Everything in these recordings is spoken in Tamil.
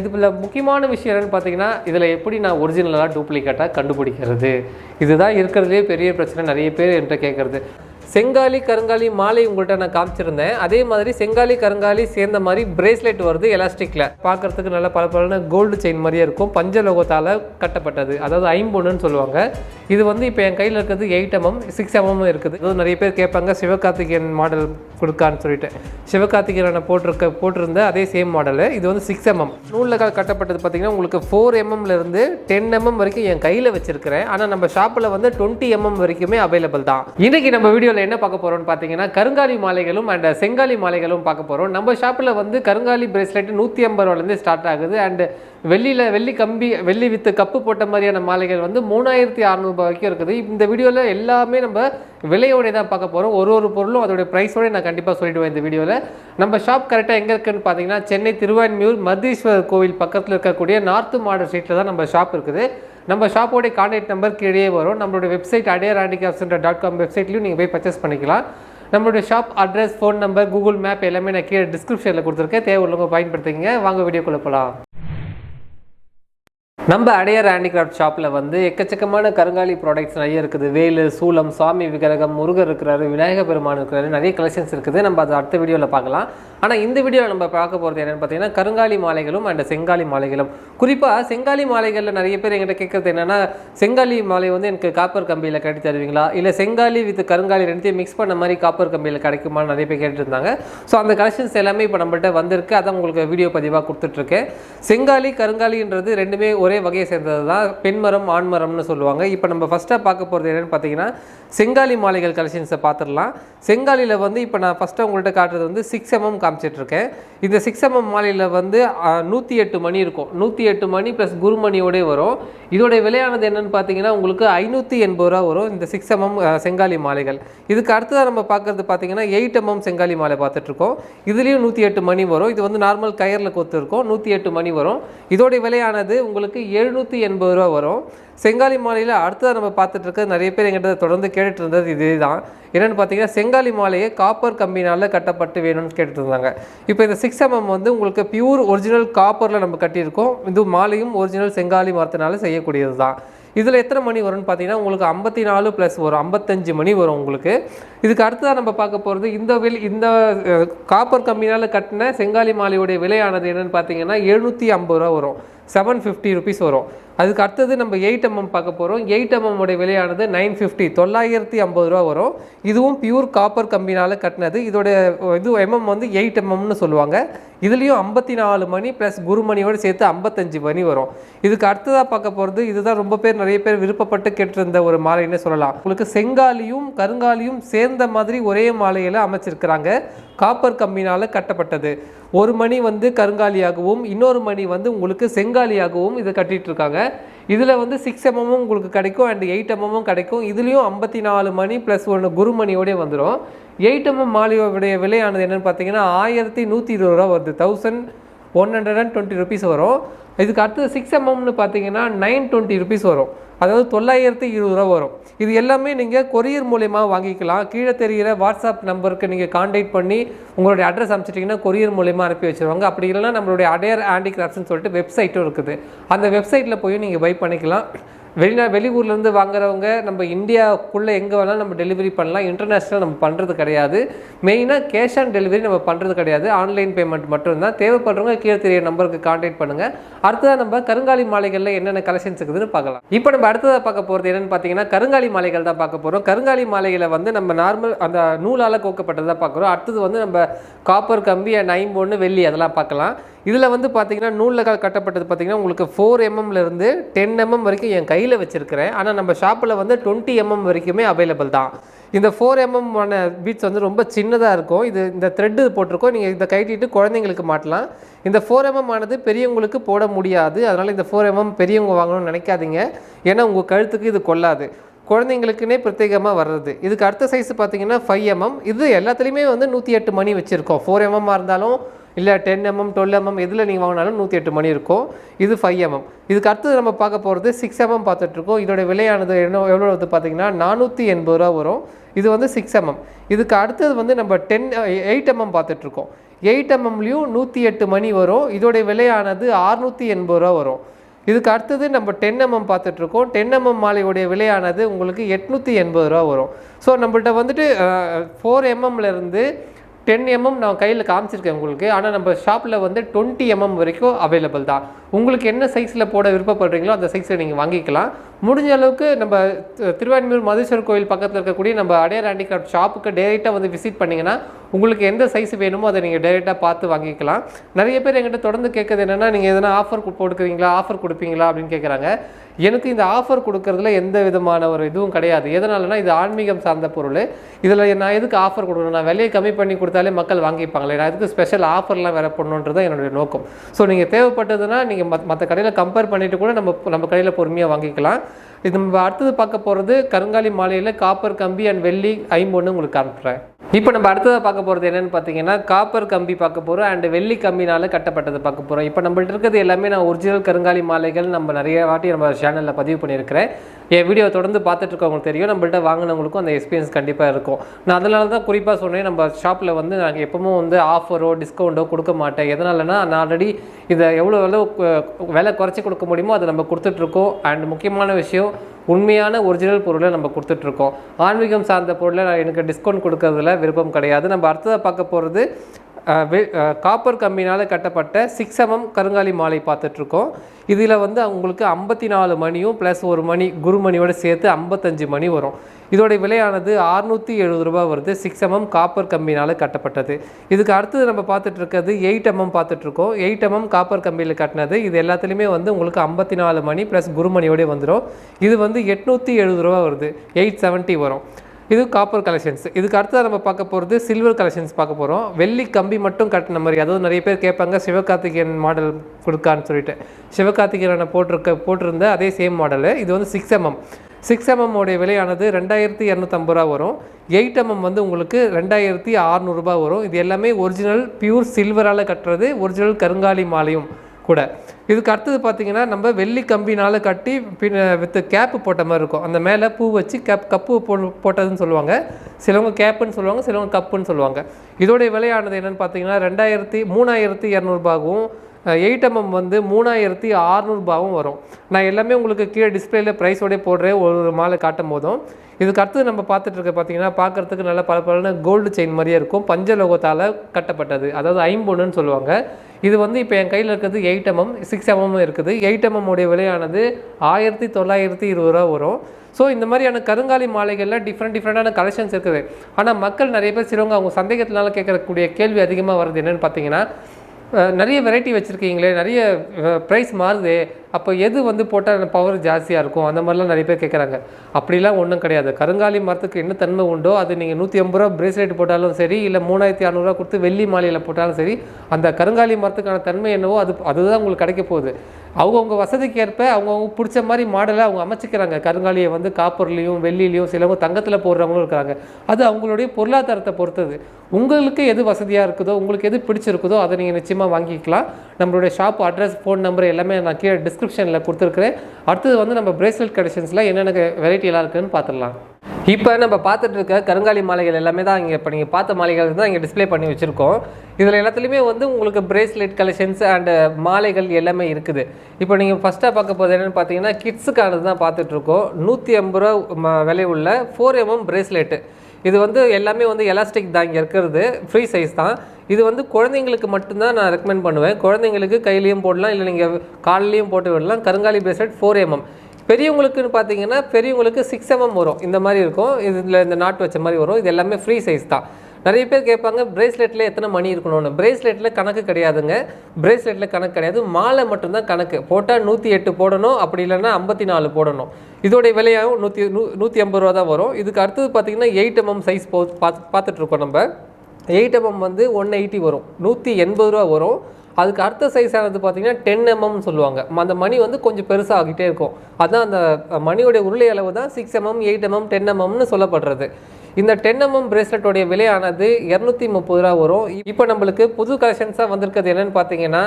இதில் முக்கியமான விஷயம் என்னன்னு பார்த்தீங்கன்னா இதில் எப்படி நான் ஒரிஜினலாக டூப்ளிகேட்டாக கண்டுபிடிக்கிறது? இதுதான் இருக்கிறதுலே பெரிய பிரச்சனை நிறைய பேர் என்கிட்ட கேட்குறது செங்காலி கருங்காலி மாலை உங்கள்கிட்ட நான் காமிச்சிருந்தேன். அதே மாதிரி செங்காலி கருங்காலி சேர்ந்த மாதிரி பிரேஸ்லெட் வருது எலாஸ்டிக்கில் பார்க்கறதுக்கு நல்ல பல கோல்டு செயின் மாதிரியே இருக்கும். பஞ்சலோகத்தால் கட்டப்பட்டது. அதாவது ஐம்பொன்னுன்னு சொல்லுவாங்க. இது வந்து இப்போ என் கையில் இருக்கிறது எயிட் எம்எம் சிக்ஸ் எம்எம் இருக்குது. அதுவும் நிறைய பேர் கேட்பாங்க சிவகார்த்திகேயன் மாடல் கொடுக்கான்னு சொல்லிட்டு. சிவகார்த்திகேயனை போட்டிருக்க போட்டிருந்த அதே சேம் மாடலு இது வந்து சிக்ஸ் எம்எம் நூலில் கட்டப்பட்டது பார்த்தீங்கன்னா உங்களுக்கு ஃபோர் எம்எம்லேருந்து டென் எம்எம் வரைக்கும் என் கையில் வச்சிருக்கிறேன். ஆனால் நம்ம ஷாப்பில் வந்து டுவெண்ட்டி எம்எம் வரைக்குமே அவைலபிள் தான். இன்றைக்கி நம்ம வீடியோவில் என்ன பார்க்க போகிறோம்னு பார்த்தீங்கன்னா கருங்காலி மாலைகளும் அண்ட் செங்காலி மாலைகளும் பார்க்க போகிறோம் நம்ம ஷாப்பில் வந்து கருங்காலி பிரேஸ்லெட் நூற்றி ஐம்பது ரூபாலேருந்து ஸ்டார்ட் ஆகுது. அண்ட் வெள்ளியில் வெள்ளி கம்பி வெள்ளி வித்து கப்பு போட்ட மாதிரியான மாலைகள் வந்து மூணாயிரத்தி அறநூறுபா வரைக்கும் இருக்குது. இந்த வீடியோவில் எல்லாமே நம்ம விலையோட தான் பார்க்க போகிறோம் ஒரு ஒரு பொருளும் அதோடைய ப்ரைஸோட நான் கண்டிப்பாக சொல்லிவிடுவேன் இந்த வீடியோவில் நம்ம ஷாப் கரெக்டாக எங்கே இருக்குன்னு பார்த்தீங்கன்னா சென்னை திருவான்மியூர் மதீஸ்வரர் கோவில் பக்கத்தில் இருக்கக்கூடிய நார்த்து மாடல் ஸ்ட்ரீட்டில் தான் நம்ம ஷாப் இருக்குது. நம்ம ஷாப்போடைய கான்டாக்ட் நம்பர் கீழே வரும். நம்மளுடைய வெப்சைட் அடையார் ஆண்டிகாப்சன்டர் டாட் காம் வெப்சைட்லையும் நீங்கள் போய் பர்ச்சேஸ் பண்ணிக்கலாம். நம்மளுடைய shop address phone number Google map எல்லாமே நான் கீழே டிஸ்கிரிப்ஷனில் கொடுத்துருக்கேன். தேவை உள்ளவங்க பயன்படுத்திங்க வாங்க வீடியோ போகலாம் நம்ம அடையார் ஹேண்டிகிராஃப்ட் ஷாப்பில் வந்து எக்கச்சக்கமான கருங்காலி ப்ராடக்ட்ஸ் நிறைய இருக்குது. வேலு சூலம் சுவாமி விக்கிரகம் முருகர் இருக்கிறாரு விநாயகர் பெருமான் இருக்கிறாரு நிறைய கலெக்ஷன்ஸ் இருக்குது. நம்ம அதை அடுத்த வீடியோவில் பார்க்கலாம். ஆனால் இந்த வீடியோவில் நம்ம பார்க்க போகிறது என்னென்னு பார்த்தீங்கன்னா கருங்காலி மாலைகளும் அண்ட் செங்காலி மாலைகளும். குறிப்பாக செங்காலி மாலைகளில் நிறைய பேர் எங்கிட்ட கேட்குறது என்னென்னா செங்காலி மாலை வந்து எனக்கு காப்பர் கம்பியில் கட்டி தருவீங்களா? இல்லை செங்காலி வித் கருங்காலி ரெண்டுத்தையும் மிக்ஸ் பண்ண மாதிரி காப்பர் கம்பியில் கிடைக்குமான்னு நிறைய பேர் கேட்டுருந்தாங்க. ஸோ அந்த கலெக்ஷன்ஸ் எல்லாமே இப்போ நம்மள்கிட்ட வந்திருக்கு. அதான் உங்களுக்கு வீடியோ பதிவாக கொடுத்துட்ருக்கேன் செங்காலி கருங்காலின்றது ரெண்டுமே ஒரே வகையை சேர்ந்தது தான் பெண்மரம் ஆண்மரம்னு சொல்லுவாங்க. இப்போ நம்ம ஃபஸ்ட்டாக பார்க்க போகிறது என்னென்னு பார்த்தீங்கன்னா செங்காலி மாலைகள் கலெக்ஷன்ஸை பார்த்துடலாம். செங்காலியில் வந்து இப்போ நான் ஃபஸ்ட்டு உங்கள்கிட்ட காட்டுறது வந்து சிக்ஸ் எம்எம் காமிச்சிட்ருக்கேன் இந்த சிக்ஸ் எம்எம் மாலையில் வந்து நூற்றி எட்டு மணி இருக்கும். நூற்றி எட்டு மணி ப்ளஸ் குருமணியோடய வரும். இதோடைய விலையானது என்னென்னு பார்த்தீங்கன்னா உங்களுக்கு ஐநூற்றி எண்பது ரூபா வரும் இந்த சிக்ஸ் எம்எம் செங்காலி மாலைகள். இதுக்கு அடுத்ததாக நம்ம பார்க்குறது பார்த்தீங்கன்னா எயிட் எம்எம் செங்காலி மாலை பார்த்துட்ருக்கோம் இதுலேயும் நூற்றி எட்டு மணி வரும். இது வந்து நார்மல் கயரில் கொத்து இருக்கும். நூற்றி எட்டு மணி வரும். இதோடைய விலையானது உங்களுக்கு எழுநூற்றி எண்பது ரூபா வரும். செங்காலி மாலையில் அடுத்ததாக நம்ம பார்த்துட்டு இருக்க நிறைய பேர் எங்கிட்ட தொடர்ந்து கேட்டுட்டு இருந்தது இதே தான் என்னென்னு பார்த்தீங்கன்னா செங்காலி மாலையை காப்பர் கம்பினால் கட்டப்பட்டு வேணும்னு கேட்டுட்டு இருந்தாங்க. இப்போ இந்த சிக்ஸ் எம்எம் வந்து உங்களுக்கு பியூர் ஒரிஜினல் காப்பரில் நம்ம கட்டியிருக்கோம். இது மாலையும் ஒரிஜினல் செங்காலி மரத்தினால செய்யக்கூடியது தான் இதில் எத்தனை மணி வரும்னு பார்த்தீங்கன்னா உங்களுக்கு ஐம்பத்தி நாலு ப்ளஸ் வரும் ஐம்பத்தஞ்சு மணி வரும் உங்களுக்கு. இதுக்கு அடுத்ததாக நம்ம பார்க்க போகிறது இந்த வில் இந்த காப்பர் கம்பினால் கட்டின செங்காலி மாலையுடைய விலையானது என்னென்னு பார்த்தீங்கன்னா எழுநூற்றி ஐம்பது ரூபா வரும். செவன் ஃபிஃப்டி ருபீஸ் வரும். அதுக்கு அடுத்தது நம்ம எயிட் எம்எம் பார்க்க போகிறோம் எயிட் எம்எம்முடைய விலையானது நைன் ஃபிஃப்டி தொள்ளாயிரத்தி ஐம்பது ரூபா வரும். இதுவும் பியூர் காப்பர் கம்பினால் கட்டினது. இதோட இது எம்எம் வந்து எயிட் எம்எம்னு சொல்லுவாங்க. இதுலேயும் ஐம்பத்தி நாலு மணி ப்ளஸ் குருமணியோடு சேர்த்து ஐம்பத்தஞ்சு மணி வரும். இதுக்கு அடுத்ததாக பார்க்க போகிறது இதுதான் ரொம்ப பேர் நிறைய பேர் விருப்பப்பட்டு கேட்டிருந்த ஒரு மாலைன்னு சொல்லலாம். உங்களுக்கு செங்காலியும் கருங்காலியும் சேர்ந்த மாதிரி ஒரே மாலையில் அமைச்சிருக்கிறாங்க. காப்பர் கம்பினால் கட்டப்பட்டது. ஒரு மணி வந்து கருங்காலியாகவும் இன்னொரு மணி வந்து உங்களுக்கு செங்காலியாகவும் இதை கட்டிகிட்டு இருக்காங்க. இதில் வந்து சிக்ஸ் எம்எம்மும் உங்களுக்கு கிடைக்கும் அண்ட் எயிட் எம்எம்மும் கிடைக்கும். இதுலேயும் ஐம்பத்தி நாலு மணி ப்ளஸ் ஒன்று குருமணியோடய வந்துடும் எயிட் எம்எம் மாலியோடைய விலையானது என்னென்னு பார்த்தீங்கன்னா ஆயிரத்தி நூற்றி இருபது ரூபா வருது. Thousand one hundred and twenty rupees வரும். இதுக்கு அடுத்தது சிக்ஸ் எம்எம்னு பார்த்தீங்கன்னா நைன் டுவெண்ட்டி ருபீஸ் வரும். அதாவது தொள்ளாயிரத்தி இருபது ரூபா வரும். இது எல்லாமே நீங்கள் கொரியர் மூலயமா வாங்கிக்கலாம். கீழே தெரிகிற வாட்ஸ்அப் நம்பருக்கு நீங்கள் காண்டாக்ட் பண்ணி உங்களுடைய அட்ரஸ் அனுப்பிச்சிட்டிங்கன்னா கொரியர் மூலயமா அனுப்பி வச்சுருவாங்க. அப்படி இல்லைன்னா நம்மளுடைய அடையர் ஹேண்டிகிராஃப்ட்ஸ்னு சொல்லிட்டு வெப்சைட்டும் இருக்குது. அந்த வெப்சைட்டில் போய் நீங்கள் பை பண்ணிக்கலாம். வெளிநா வெளியூர்லேருந்து வாங்குறவங்க நம்ம இந்தியாவுக்குள்ளே எங்கே வேணாலும் நம்ம டெலிவரி பண்ணலாம். இன்டர்நேஷ்னல் நம்ம பண்ணுறது கிடையாது. மெயினாக கேஷ் ஆன் டெலிவரி நம்ம பண்ணுறது கிடையாது. ஆன்லைன் பேமெண்ட் மட்டும்தான். தேவைப்படுறவங்க கீழே தெரிய நம்பருக்கு காண்டாக்ட் பண்ணுங்கள் அடுத்ததாக நம்ம கருங்காலி மாலைகளில் என்னென்ன கலெக்ஷன்ஸ் இருக்குதுன்னு பார்க்கலாம். இப்போ நம்ம அடுத்ததாக பார்க்க போகிறது என்னென்னு பார்த்தீங்கன்னா கருங்காலி மாலைகள் தான் பார்க்க போகிறோம் கருங்காலி மாலைகளை வந்து நம்ம நார்மல் அந்த நூலால் கோக்கப்பட்டதாக பார்க்குறோம். அடுத்தது வந்து நம்ம காப்பர் கம்பி அண்ட் ஐம்பொன்று வெள்ளி அதெல்லாம் பார்க்கலாம். இதில் வந்து பார்த்தீங்கன்னா நூலில் கட்டப்பட்டது பார்த்தீங்கன்னா உங்களுக்கு ஃபோர் எம்எம்லேருந்து டென் எம்எம் வரைக்கும் என் கையில் வச்சுருக்கிறேன். ஆனால் நம்ம ஷாப்பில் வந்து டுவெண்ட்டி எம்எம் வரைக்குமே அவைலபிள் தான். இந்த ஃபோர் எம்எம் ஆன பீட்ஸ் வந்து ரொம்ப சின்னதாக இருக்கும். இது இந்த த்ரெட்டு போட்டிருக்கோம். நீங்கள் இதை கைட்டிட்டு குழந்தைங்களுக்கு மாட்டலாம் இந்த ஃபோர் எம்எம் ஆனது பெரியவங்களுக்கு போட முடியாது. அதனால் இந்த ஃபோர் எம்எம் பெரியவங்க வாங்கணும்னு நினைக்காதீங்க. ஏன்னா உங்கள் கழுத்துக்கு இது கொள்ளாது. குழந்தைங்களுக்குனே பிரத்யேகமாக வர்றது. இதுக்கு அடுத்த சைஸ் பார்த்தீங்கன்னா ஃபைவ் எம்எம் இது எல்லாத்துலேயுமே வந்து நூற்றி எட்டு மணி வச்சுருக்கோம். ஃபோர் எம்எம்மாக இருந்தாலும் இல்லை டென் எம்எம் டுவெல் எம்எம் எதில் நீங்கள் வாங்கினாலும் நூற்றி எட்டு மணி இருக்கும். இது ஃபைவ் எம்எம் இதுக்கு அடுத்தது நம்ம பார்க்க போகிறது சிக்ஸ் எம்எம் பார்த்துட்ருக்கோம் இதோட விலையானது என்ன எவ்வளோ வந்து பார்த்தீங்கன்னா நானூற்றி எண்பது ரூபா வரும். இது வந்து சிக்ஸ் எம்எம் இதுக்கு அடுத்தது வந்து நம்ம டென் எயிட் எம்எம் பார்த்துட்ருக்கோம் எயிட் எம்எம்லேயும் நூற்றி எட்டு மணி வரும். இதோடைய விலையானது ஆறுநூற்றி எண்பது ரூபா வரும். இதுக்கு அடுத்தது நம்ம டென் எம்எம் பார்த்துட்ருக்கோம் டென் எம்எம் மாலையுடைய விலையானது உங்களுக்கு எட்நூற்றி எண்பது ரூபா வரும். ஸோ நம்மள்ட்ட வந்துட்டு ஃபோர் எம்எம்லேருந்து டென் எம்எம் நான் கையில் காமிச்சிருக்கேன் உங்களுக்கு. ஆனால் நம்ம ஷாப்பில் வந்து டுவெண்ட்டி எம்எம் வரைக்கும் அவைலபிள் தான். உங்களுக்கு என்ன சைஸில் போட விருப்பப்படுறீங்களோ அந்த சைஸில் நீங்கள் வாங்கிக்கலாம். முடிஞ்ச அளவுக்கு நம்ம திருவான்மியூர் மதேஸ்வரர் கோயில் பக்கத்தில் இருக்கக்கூடிய நம்ம அடையார் ஹேண்டிகிராஃப்ட் ஷாப்புக்கு டேரெக்டாக வந்து விசிட் பண்ணிங்கன்னா உங்களுக்கு எந்த சைஸ் வேணுமோ அதை நீங்கள் டேரெக்டாக பார்த்து வாங்கிக்கலாம். நிறைய பேர் எங்கிட்ட தொடர்ந்து கேட்குறது என்னென்னா நீங்கள் எதனா ஆஃபர் போட்டுக்கிறீங்களா? ஆஃபர் கொடுப்பீங்களா? அப்படின்னு கேட்குறாங்க. எனக்கு இந்த ஆஃபர் கொடுக்கறதுல எந்த விதமான ஒரு இதுவும் கிடையாது. எதனாலனா இது ஆன்மீகம் சார்ந்த பொருள். இதில் நான் எதுக்கு ஆஃபர் கொடுக்கணும்? நான் விலையை கம்மி பண்ணி கொடுத்தாலே மக்கள் வாங்கிப்பாங்களே. நான் எதுக்கு ஸ்பெஷல் ஆஃபர்லாம் வேறு பண்ணணுன்றது தான் என்னுடைய நோக்கம். ஸோ நீங்கள் தேவைப்பட்டதுன்னா நீங்கள் மற்ற கடையில் கம்பேர் பண்ணிட்டு கூட நம்ம நம்ம கடையில் பொறுமையாக வாங்கிக்கலாம். இது நம்ம அடுத்தது பார்க்க போகிறது கருங்காலி மாலையில் காப்பர் கம்பி அண்ட் வெள்ளி ஐம்பொன்று உங்களுக்கு காமிக்கிறேன். இப்போ நம்ம அடுத்ததாக பார்க்க போகிறது என்னென்னு பார்த்தீங்கன்னா காப்பர் கம்பி பார்க்க போகிறோம் அண்டு வெள்ளி கம்பினால் கட்டப்பட்டது பார்க்க போகிறோம் இப்போ நம்மள்ட்ட இருக்கிறது எல்லாமே நான் ஒரிஜினல் கருங்காலி மாலைகள் நம்ம நிறைய வாட்டி நம்ம சேனலில் பதிவு பண்ணியிருக்கிறேன். என் வீடியோ தொடர்ந்து பார்த்துட்டு இருக்கவங்களுக்கு தெரியும். நம்மள்ட்ட வாங்கினவங்களுக்கும் அந்த எக்ஸ்பீரியன்ஸ் கண்டிப்பாக இருக்கும். நான் அதனால தான் குறிப்பாக சொன்னேன். நம்ம ஷாப்பில் வந்து நாங்கள் எப்பவும் வந்து ஆஃபரோ டிஸ்கவுண்ட்டோ கொடுக்க மாட்டேன். எதனாலனா நான் ஆல்ரெடி இதை எவ்வளோ எவ்வளோ விலை குறைச்சி கொடுக்க முடியுமோ அதை நம்ம கொடுத்துட்ருக்கோம் அண்ட் முக்கியமான விஷயம் உண்மையான ஒரிஜினல் பொருளை நம்ம கொடுத்துட்ருக்கோம். ஆன்மீகம் சார்ந்த பொருளை எனக்கு டிஸ்கவுண்ட் கொடுக்கறதுல விருப்பம் கிடையாது. நம்ம அடுத்ததாக பார்க்க போகிறது காப்பர் கம்பினால் கட்டப்பட்ட சிக்ஸ் எம்எம் கருங்காலி மாலை பார்த்துட்ருக்கோம். இதில் வந்து உங்களுக்கு ஐம்பத்தி நாலு மணியும் ப்ளஸ் ஒரு மணி குருமணியோடு சேர்த்து ஐம்பத்தஞ்சு மணி வரும். இதோடைய விலையானது அறுநூற்றி எழுபது ரூபா வருது. சிக்ஸ் எம்எம் காப்பர் கம்பினால் கட்டப்பட்டது. இதுக்கு அடுத்தது நம்ம பார்த்துட்டு இருக்கிறது எயிட் எம்எம் பார்த்துட்ருக்கோம். எயிட் எம்எம் காப்பர் கம்பியில் கட்டினது. இது எல்லாத்துலேயுமே வந்து உங்களுக்கு ஐம்பத்தி நாலு மணி ப்ளஸ் குருமணியோடய வந்துடும் இது வந்து எட்நூற்றி எழுபது ரூபா வருது. எயிட் செவன்ட்டி வரும். இது காப்பர் கலெக்ஷன்ஸ் இதுக்கு அடுத்ததாக நம்ம பார்க்க போகிறது சில்வர் கலெக்ஷன்ஸ் பார்க்க போகிறோம் வெள்ளி கம்பி மட்டும் கட்டின மாதிரி. அதாவது நிறைய பேர் கேட்பாங்க சிவகார்த்திகேயன் மாடல் கொடுக்கான்னு சொல்லிட்டு. சிவகார்த்திகேயனை போட்டிருக்க போட்டிருந்த அதே சேம் மாடலு இது வந்து சிக்ஸ் எம்எம் சிக்ஸ் எம்எம் உடைய விலையானது ரெண்டாயிரத்தி இரநூத்தம்பது ரூபா வரும். எயிட் எம்எம் வந்து உங்களுக்கு ரெண்டாயிரத்தி அறநூறுபா வரும். இது எல்லாமே ஒரிஜினல் பியூர் சில்வரால் கட்டுறது ஒரிஜினல் கருங்காலி மாலையும். கூட. இதுக்கு அடுத்தது பார்த்தீங்கன்னா நம்ம வெள்ளி கம்பினால் கட்டி பின்ன வித் கேப்பு போட்ட மாதிரி இருக்கும். அந்த மேலே பூ வச்சு கேப் கப்பு போ போட்டதுன்னு சொல்லுவாங்க. சிலவங்க கேப்புன்னு சொல்லுவாங்க சிலவங்க கப்புன்னு சொல்லுவாங்க. இதோடைய விலையானது என்னென்னு பார்த்தீங்கன்னா ரெண்டாயிரத்தி மூணாயிரத்தி இரநூறுபாவும் எயிட் எம்எம் வந்து மூணாயிரத்தி அறநூறுபாவும் வரும். நான் எல்லாமே உங்களுக்கு கீழே டிஸ்பிளேல ப்ரைஸோடய போடுறேன். ஒரு ஒரு மாலை காட்டும் போதும். இதுக்கு அடுத்து நம்ம பார்த்துட்டு இருக்க பார்த்தீங்கன்னா பார்க்கறதுக்கு நல்ல பல பலன கோல்டு செயின் மாதிரியே இருக்கும். பஞ்சலோகத்தால் கட்டப்பட்டது. அதாவது ஐம்பொன்னுன்னு சொல்லுவாங்க. இது வந்து இப்போ என் கையில் இருக்கிறது எயிட் எம்எம் சிக்ஸ் எம்எம் இருக்குது. எயிட் எம்எம் உடைய விலையானது ஆயிரத்தி தொள்ளாயிரத்தி இருபது ரூபா வரும். ஸோ இந்த மாதிரியான கருங்காலி மாலைகளில் டிஃப்ரெண்ட் டிஃப்ரெண்டான கலெக்ஷன்ஸ் இருக்குது. ஆனால் மக்கள் நிறைய பேர் சிலவங்க அவங்க சந்தேகத்தினால கேட்கக்கூடிய கேள்வி அதிகமாக வருது என்னென்னு பார்த்தீங்கன்னா நிறைய வெரைட்டி வச்சுருக்கீங்களே நிறைய ப்ரைஸ் மாறுதே. அப்போ எது வந்து போட்டால் பவர் ஜாஸ்தியாக இருக்கும்? அந்த மாதிரிலாம் நிறைய பேர் கேட்குறாங்க அப்படிலாம் ஒன்றும் கிடையாது. கருங்காலி மரத்துக்கு என்ன தன்மை உண்டோ அது நீங்கள் நூற்றி ஐம்பது ரூபா பிரேஸ்லெட் போட்டாலும் சரி இல்லை மூணாயிரத்தி அறநூறுவா கொடுத்து வெள்ளி மாலையில் போட்டாலும் சரி அந்த கருங்காலி மரத்துக்கான தன்மை என்னவோ அது அதுதான் உங்களுக்கு கிடைக்க போகுது. அவங்கவுங்க வசதிக்கு ஏற்ப அவங்கவுங்க பிடிச்ச மாதிரி மாடலை அவங்க அமைச்சிக்கிறாங்க. கருங்காலியை வந்து காப்பர்லேயும் வெள்ளிலையும் சிலவங்க தங்கத்தில் போடுறவங்களும் இருக்கிறாங்க அது அவங்களுடைய பொருளாதாரத்தை பொறுத்தது. உங்களுக்கு எது வசதியாக இருக்குதோ உங்களுக்கு எது பிடிச்சிருக்குதோ அதை நீங்கள் நிச்சயமாக வாங்கிக்கலாம். நம்மளுடைய ஷாப் அட்ரஸ் ஃபோன் நம்பர் எல்லாமே நான் கீழே டிஸ்கிரிப்ஷனில் கொடுத்துருக்குறேன். அடுத்தது வந்து நம்ம பிரேஸ்லெட் கலெக்ஷன்ஸில் என்னென்ன வெரைட்டி எல்லாம் இருக்குன்னு பார்த்துடலாம். இப்போ நம்ம பார்த்துட்டு இருக்க கருங்காலி மாலைகள் எல்லாமே தான் இங்கே இப்போ நீங்கள் பார்த்த மாலைகள் தான் இங்கே டிஸ்ப்ளே பண்ணி வச்சுருக்கோம். இதில் எல்லாத்துலேயுமே வந்து உங்களுக்கு பிரேஸ்லெட் கலெக்ஷன்ஸ் அண்டு மாலைகள் எல்லாமே இருக்குது. இப்போ நீங்கள் ஃபஸ்ட்டாக பார்க்க போகிறது என்னென்னு பார்த்தீங்கன்னா கிட்ஸுக்கானது தான் பார்த்துட்ருக்கோம் நூற்றி ஐம்பது ரூபா ம- விலை உள்ள ஃபோர் எம்எம் பிரேஸ்லெட்டு இது வந்து எல்லாமே வந்து எலாஸ்டிக் தான் இங்கே இருக்கிறது. ஃப்ரீ சைஸ் தான். இது வந்து குழந்தைங்களுக்கு மட்டும்தான் நான் ரெக்கமெண்ட் பண்ணுவேன். குழந்தைங்களுக்கு கையிலையும் போடலாம் இல்லை நீங்கள் கால்லையும் போட்டு விடலாம். கருங்காலி பிரேஸ்லெட் ஃபோர் எம்எம் பெரியவங்களுக்குன்னு பார்த்தீங்கன்னா பெரியவங்களுக்கு சிக்ஸ் எம்எம் வரும். இந்த மாதிரி இருக்கும். இதில் இந்த நாட்டு வச்ச மாதிரி வரும். இது எல்லாமே ஃப்ரீ சைஸ் தான். நிறைய பேர் கேட்பாங்க பிரேஸ்லெட்டில் எத்தனை மணி இருக்கணும்னு? பிரேஸ்லெட்டில் கணக்கு கிடையாதுங்க. பிரேஸ்லெட்டில் கணக்கு கிடையாது. மாலை மட்டும்தான் கணக்கு. போட்டால் நூற்றி எட்டு போடணும். அப்படி இல்லைன்னா ஐம்பத்தி நாலு போடணும். இதோடைய விலையாகவும் நூற்றி நூ நூற்றி ஐம்பது ரூபா தான் வரும். இதுக்கு அடுத்தது பார்த்தீங்கன்னா எயிட் எம்எம் சைஸ் போ பார்த்து பார்த்துட்ருக்கோம் நம்ம. எயிட் எம்எம் வந்து ஒன் எயிட்டி வரும். நூற்றி எண்பது ரூபா வரும். அதுக்கு அடுத்த சைஸ் ஆனது பார்த்தீங்கன்னா டென் எம்எம்னு சொல்லுவாங்க. அந்த மணி வந்து கொஞ்சம் பெருசாக ஆகிட்டே இருக்கும். அதுதான் அந்த மணியோடைய உருளை அளவு தான் six MM eight MM ten எம்எம்னு சொல்லப்படுறது. இந்த டென் எம்எம் பிரேஸ்லெட்டோடைய விலையானது இரநூத்தி முப்பது ரூபா வரும். இப்போ நம்மளுக்கு புது கலெக்ஷன்ஸாக வந்திருக்கிறது என்னன்னு பார்த்தீங்கன்னா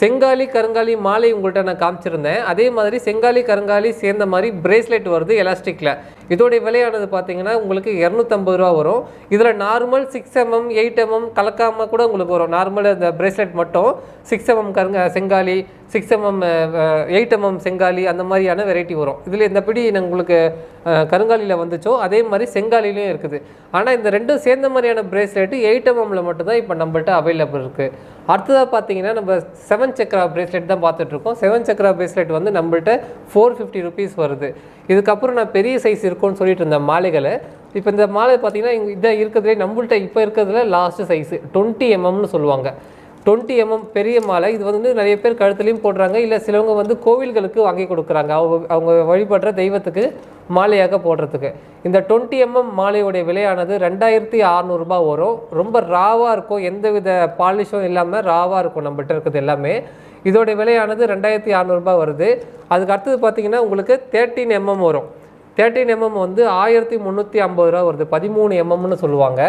செங்காலி கருங்காலி மாலை உங்கள்கிட்ட நான் காமிச்சிருந்தேன். அதே மாதிரி செங்காலி கருங்காலி சேர்ந்த மாதிரி பிரேஸ்லெட் வருது எலாஸ்டிக்கில் இதோடைய விலையானது பார்த்தீங்கன்னா உங்களுக்கு இரநூத்தம்பது ரூபா வரும். இதில் normal six MM eight MM கலக்காமல் கூட உங்களுக்கு வரும். நார்மல் இந்த பிரேஸ்லெட் மட்டும். சிக்ஸ் எம்எம் கருங்க செங்காலி சிக்ஸ் எம்எம் எயிட் எம்எம் செங்காலி அந்த மாதிரியான வெரைட்டி வரும். இதில் இந்த பிடி உங்களுக்கு கருங்காலியில் வந்துச்சோ அதே மாதிரி செங்காலிலையும் இருக்குது. ஆனால் இந்த ரெண்டும் சேர்ந்த மாதிரியான பிரேஸ்லெட்டு எயிட் எம்எம்மில் மட்டும்தான் இப்போ நம்மள்கிட்ட அவைலபிள் இருக்குது அடுத்ததாக பார்த்தீங்கன்னா நம்ம செவன் சக்கரா பிரேஸ்லெட் தான் பார்த்துட்ருக்கோம். செவன் சக்கரா பிரேஸ்லெட் வந்து நம்மள்ட்ட ஃபோர் ஃபிஃப்டி ருபீஸ் வருது. இதுக்கப்புறம் நான் பெரிய சைஸ் இருக்கும்னு சொல்லிட்டு இருந்தேன் மாலைகளை இப்போ இந்த மாலை பார்த்தீங்கன்னா இங்கே இதான் இருக்கிறதுலே நம்மள்ட்ட இப்போ இருக்கிறதுல லாஸ்ட்டு சைஸு டுவெண்ட்டி எம்எம்னு சொல்லுவாங்க. டுவெண்ட்டி எம்எம் பெரிய மாலை. இது வந்து நிறைய பேர் கழுத்துலையும் போடுறாங்க. இல்லை சிலவங்க வந்து கோவில்களுக்கு வாங்கி கொடுக்குறாங்க. அவங்க அவங்க வழிபடுற தெய்வத்துக்கு மாலையாக போடுறதுக்கு. இந்த டுவெண்ட்டி எம்எம் மாலையுடைய விலையானது ரெண்டாயிரத்தி அறநூறுபா வரும். ரொம்ப ராவாக இருக்கும். எந்தவித பாலிஷும் இல்லாமல் ராவாக இருக்கும் நம்மகிட்ட இருக்குது எல்லாமே. இதோடைய விலையானது ரெண்டாயிரத்தி அறநூறுபா வருது. அதுக்கு அடுத்தது பார்த்தீங்கன்னா உங்களுக்கு தேர்ட்டீன் எம்எம் வரும். தேர்ட்டீன் எம்எம் வந்து ஆயிரத்தி முந்நூற்றி ஐம்பது ரூபா வருது. பதிமூணு எம்எம்னு சொல்லுவாங்க.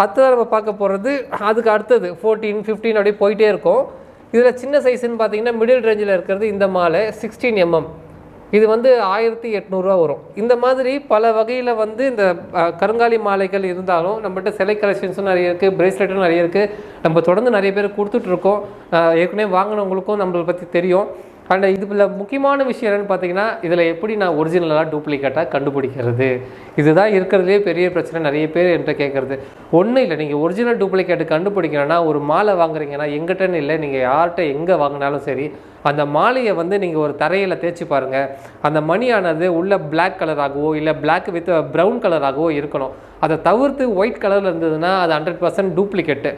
அடுத்ததாக நம்ம பார்க்க போகிறது அதுக்கு அடுத்தது ஃபோர்டீன் ஃபிஃப்டீன் அப்படியே போயிட்டே இருக்கும். இதில் சின்ன சைஸ்ன்னு பார்த்தீங்கன்னா மிடில் ரேஞ்சில் இருக்கிறது இந்த மாலை சிக்ஸ்டீன் எம்எம் இது வந்து ஆயிரத்தி எட்நூறுரூவா வரும். இந்த மாதிரி பல வகையில் வந்து இந்த கருங்காலி மாலைகள் இருந்தாலும் நம்மகிட்ட சிலை கலெக்ஷன்ஸும் நிறைய இருக்குது பிரேஸ்லெட்டும் நிறைய இருக்குது நம்ம தொடர்ந்து நிறைய பேர் கொடுத்துட்ருக்கோம் ஏற்கனவே வாங்கினவங்களுக்கும் நம்மளை பற்றி தெரியும். அண்ட் இதில் முக்கியமான விஷயம் என்னென்னு பார்த்தீங்கன்னா இதில் எப்படி நான் ஒரிஜினலாக டூப்ளிகேட்டாக கண்டுபிடிக்கிறது? இதுதான் இருக்கிறதுலே பெரிய பிரச்சனை நிறைய பேர் என்கிட்ட கேட்குறது ஒன்றும் இல்லை நீங்கள் ஒரிஜினல் டூப்ளிகேட் கண்டுபிடிக்கணும்னா ஒரு மாலை வாங்குறீங்கன்னா எங்கிட்டன்னு இல்லை நீங்கள் யார்கிட்ட எங்கே வாங்கினாலும் சரி அந்த மாலையை வந்து நீங்கள் ஒரு தரையில் தேய்ச்சி பாருங்கள் அந்த மணியானது உள்ள பிளாக் கலராகவோ இல்லை பிளாக் வித் ப்ரௌன் கலராகவோ இருக்கணும். அதை தவிர்த்து ஒயிட் கலரில் இருந்ததுன்னா அது ஹண்ட்ரட் பர்சன்ட் டூப்ளிகேட்டு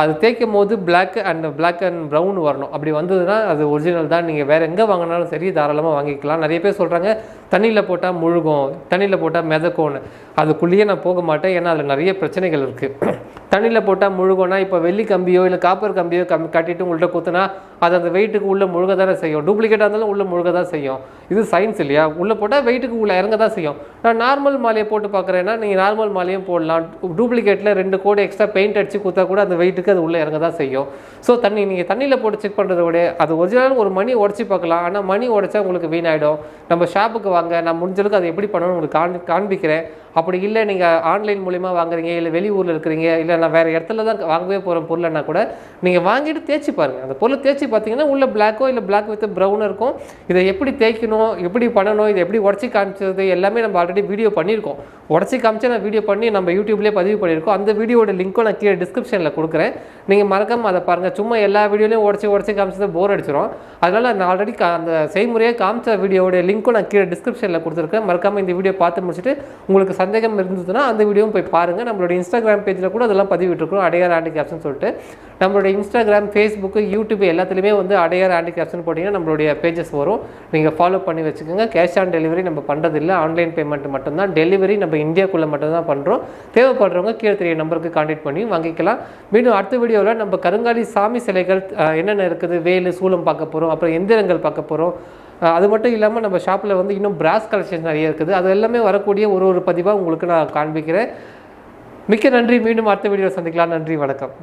அது தேய்க்கும் போது black and black and brown வரணும். அப்படி வந்ததுன்னா அது ஒரிஜினல் தான். நீங்கள் வேறு எங்கே வாங்கினாலும் சரி தாராளமாக வாங்கிக்கலாம். நிறைய பேர் சொல்கிறாங்க தண்ணியில் போட்டால் முழுகும் தண்ணியில் போட்டால் மிதக்கும்னு. அதுக்குள்ளேயே நான் போக மாட்டேன். ஏன்னா அதில் நிறைய பிரச்சனைகள் இருக்குது தண்ணியில் போட்டால் முழுகும்னா இப்போ வெள்ளி கம்பியோ இல்லை காப்பர் கம்பியோ கம் கட்டிட்டு உங்கள்கிட்ட குத்துனா அது அந்த வெயிட்டுக்கு உள்ளே முழுக தானே செய்யும் டூப்ளிகேட்டாக இருந்தாலும் உள்ளே முழுக தான் செய்யும். இது சயின்ஸ் இல்லையா? உள்ளே போட்டால் வெயிட்டுக்கு உள்ளே இறங்க தான் செய்யும். நான் நார்மல் மாலையை போட்டு பார்க்குறேன்னா நீங்கள் நார்மல் மாலையும் போடலாம். டூப்ளிகேட்டில் ரெண்டு கோடு எக்ஸ்ட்ரா பெயிண்ட் அடித்து குத்தா கூட அந்த வெயிட்டுக்கு அது உள்ளே இறங்க தான் செய்யும். ஸோ தண்ணி நீங்கள் தண்ணியில் போட்டு செக் பண்ணுறத விட அது ஒரிஜினல் ஒரு மணி உடச்சி பார்க்கலாம். ஆனால் மணி உடைச்சா உங்களுக்கு வீணாயிடும். நம்ம ஷாப்புக்கு வாங்க நான் முடிஞ்சளவுக்கு அதை எப்படி பண்ணணும்னு உங்களுக்கு காண் காண்பிக்கிறேன். அப்படி இல்லை நீங்கள் ஆன்லைன் மூலிமா வாங்குறீங்க இல்லை வெளியூரில் இருக்கிறீங்க இல்லை நான் வேறு இடத்துல தான் வாங்கவே போகிற பொருளைன்னா கூட நீங்கள் வாங்கிட்டு தேய்ச்சி பாருங்கள் அந்த பொருளை தேய்ச்சி பார்த்தீங்கன்னா உள்ள பிளாக்கோ இல்லை பிளாக் வித் ப்ரௌன் இருக்கும். இதை எப்படி தேய்க்கணும் எப்படி பண்ணணும் இதை எப்படி உடச்சி காமிச்சது எல்லாமே நம்ம ஆல்ரெடி வீடியோ பண்ணியிருக்கோம். உடச்சி காமிச்சு நான் வீடியோ பண்ணி நம்ம யூடியூப்லேயே பதிவு பண்ணியிருக்கோம். அந்த வீடியோட லிங்க்கும் நான் கீழே டிஸ்கிரிப்ஷனில் கொடுக்குறேன். நீங்கள் மறக்காம அதை பாருங்கள் சும்மா எல்லா வீடியோலையும் உடச்சி உடச்சி காமிச்சது போர் அடிச்சிடும் அதனால் நான் ஆல்ரெடி அந்த செய்முறையை காமிச்ச வீடியோட லிங்க்கும் நான் கீழே டிஸ்கிரிப்ஷனில் கொடுத்துருக்கேன். மறக்காமல் இந்த வீடியோ பார்த்து முடிச்சுட்டு உங்களுக்கு சந்தேகம் இருந்ததுன்னா அந்த வீடியோவும் போய் பாருங்கள் நம்மளோட இன்ஸ்டாகிராம் பேஜில் கூட அதெல்லாம் பதிவிட்டுருக்கோம் அடையார் ஆண்டி கேப்ஷன் சொல்லிட்டு. நம்மளோட இன்ஸ்டாகிராம் ஃபேஸ்புக்கு யூடியூப் எல்லாத்துலேயுமே வந்து அடையார் ஆண்டி கேப்ஷன் போட்டிங்கன்னா நம்மளுடைய பேஜஸ் வரும். நீங்கள் ஃபாலோ பண்ணி வச்சுக்கோங்க. கேஷ் ஆன் டெலிவரி நம்ம பண்ணுறதில்ல ஆன்லைன் பேமெண்ட் மட்டும்தான். டெலிவரி நம்ம இந்தியாக்குள்ளே மட்டும்தான் பண்ணுறோம் தேவைப்படுறவங்க கீழே தெரிய நம்பருக்கு கான்டெக்ட் பண்ணி வாங்கிக்கலாம். மீண்டும் அடுத்த வீடியோவில் நம்ம கருங்காலி சாமி சிலைகள் என்னென்ன இருக்குது? வேலு சூலம் பார்க்க போகிறோம் அப்புறம் எந்திரங்கள் பார்க்க போகிறோம் அது மட்டும் இல்லாமல் நம்ம ஷாப்பில் வந்து இன்னும் பிராஸ் கலெக்ஷன் நிறைய இருக்குது. அது எல்லாமே வரக்கூடிய ஒரு ஒரு பதிவாக உங்களுக்கு நான் காண்பிக்கிறேன். மிக்க நன்றி. மீண்டும் அடுத்த வீடியோ சந்திக்கலாம். நன்றி. வணக்கம்.